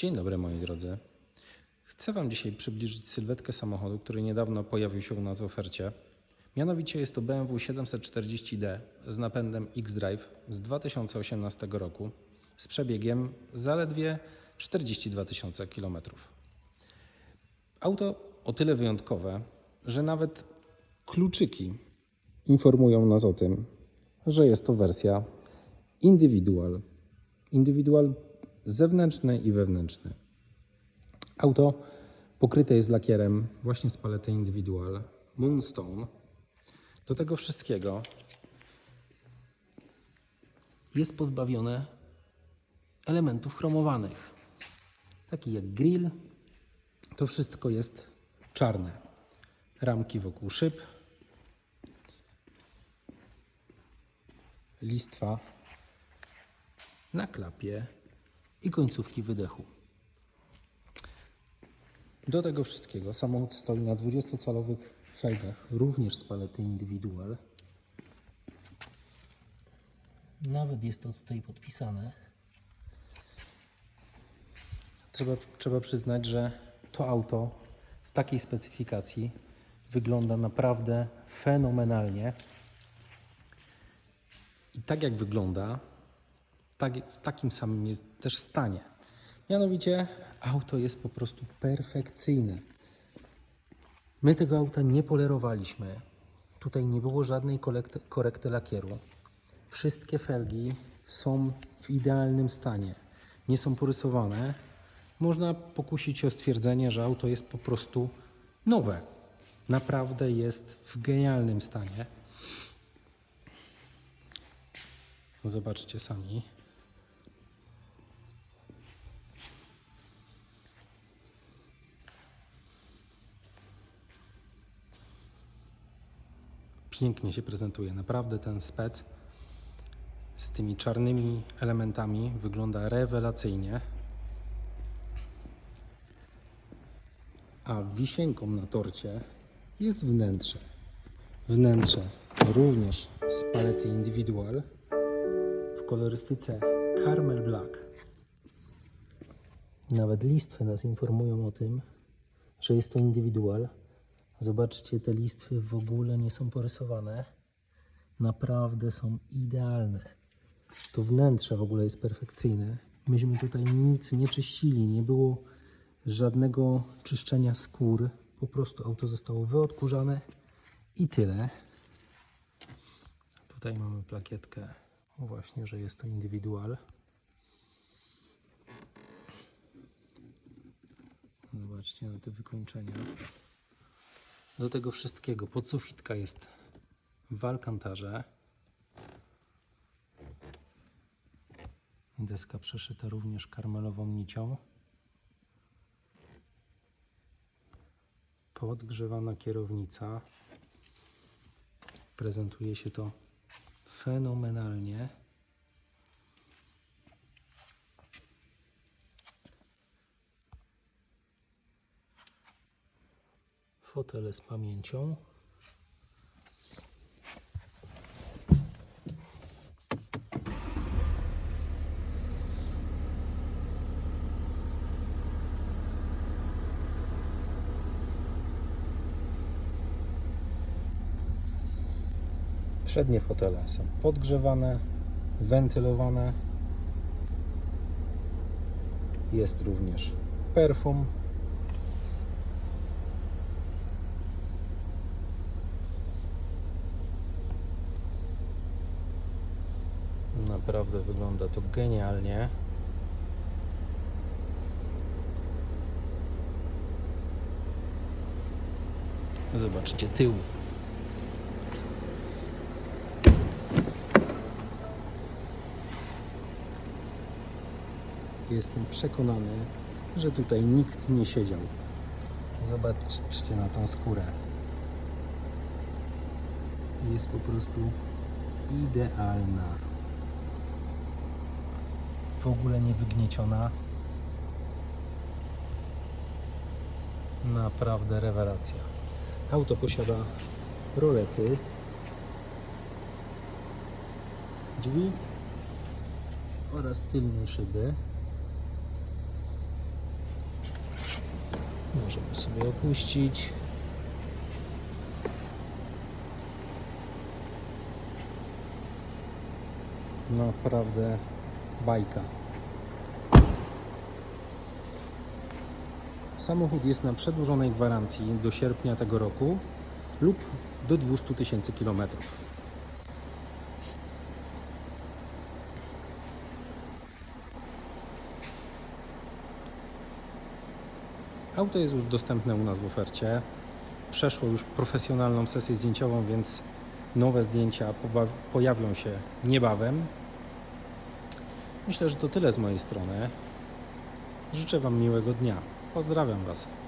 Dzień dobry moi drodzy. Chcę Wam dzisiaj przybliżyć sylwetkę samochodu, który niedawno pojawił się u nas w ofercie. Mianowicie jest to BMW 740d z napędem X-Drive z 2018 roku z przebiegiem zaledwie 42 tysiące km. Auto o tyle wyjątkowe, że nawet kluczyki informują nas o tym, że jest to wersja. Indywidual zewnętrzny i wewnętrzny. Auto pokryte jest lakierem właśnie z palety Individual Moonstone. Do tego wszystkiego jest pozbawione elementów chromowanych, takich jak grill. To wszystko jest czarne. Ramki wokół szyb, listwa na klapie i końcówki wydechu. Do tego wszystkiego samochód stoi na 20-calowych felgach, również z palety Individual. Nawet jest to tutaj podpisane. Trzeba, trzeba przyznać, że to auto w takiej specyfikacji wygląda naprawdę fenomenalnie. I tak jak wygląda, tak, w takim samym jest też stanie. Mianowicie auto jest po prostu perfekcyjne. My tego auta nie polerowaliśmy. Tutaj nie było żadnej kolekty, korekty lakieru. Wszystkie felgi są w idealnym stanie. Nie są porysowane. Można pokusić o stwierdzenie, że auto jest po prostu nowe. Naprawdę jest w genialnym stanie. Zobaczcie sami. Pięknie się prezentuje. Naprawdę ten spec z tymi czarnymi elementami wygląda rewelacyjnie. A wisienką na torcie jest wnętrze. Wnętrze również z palety Individual w kolorystyce Caramel Black. Nawet listwy nas informują o tym, że jest to indywidual. Zobaczcie, te listwy w ogóle nie są porysowane. Naprawdę są idealne. To wnętrze w ogóle jest perfekcyjne. Myśmy tutaj nic nie czyścili, nie było żadnego czyszczenia skór. Po prostu auto zostało wyodkurzane i tyle. Tutaj mamy plakietkę, właśnie, że jest to indywidual. Zobaczcie na te wykończenia. Do tego wszystkiego podsufitka jest w alkantarze. Deska przeszyta również karmelową nicią. Podgrzewana kierownica. Prezentuje się to fenomenalnie. Fotele z pamięcią. Przednie fotele są podgrzewane, wentylowane. Jest również perfum Naprawdę wygląda to genialnie. Zobaczcie tył. Jestem przekonany, że tutaj nikt nie siedział. Zobaczcie na tą skórę. Jest po prostu idealna w ogóle nie wygnieciona. Naprawdę rewelacja. Auto posiada rolety, drzwi oraz tylne szyby. Możemy sobie opuścić. Naprawdę bajka. Samochód jest na przedłużonej gwarancji do sierpnia tego roku lub do 200 tysięcy kilometrów. Auto jest już dostępne u nas w ofercie. Przeszło już profesjonalną sesję zdjęciową, więc nowe zdjęcia pojawią się niebawem. Myślę, że to tyle z mojej strony. Życzę Wam miłego dnia. Pozdrawiam Was.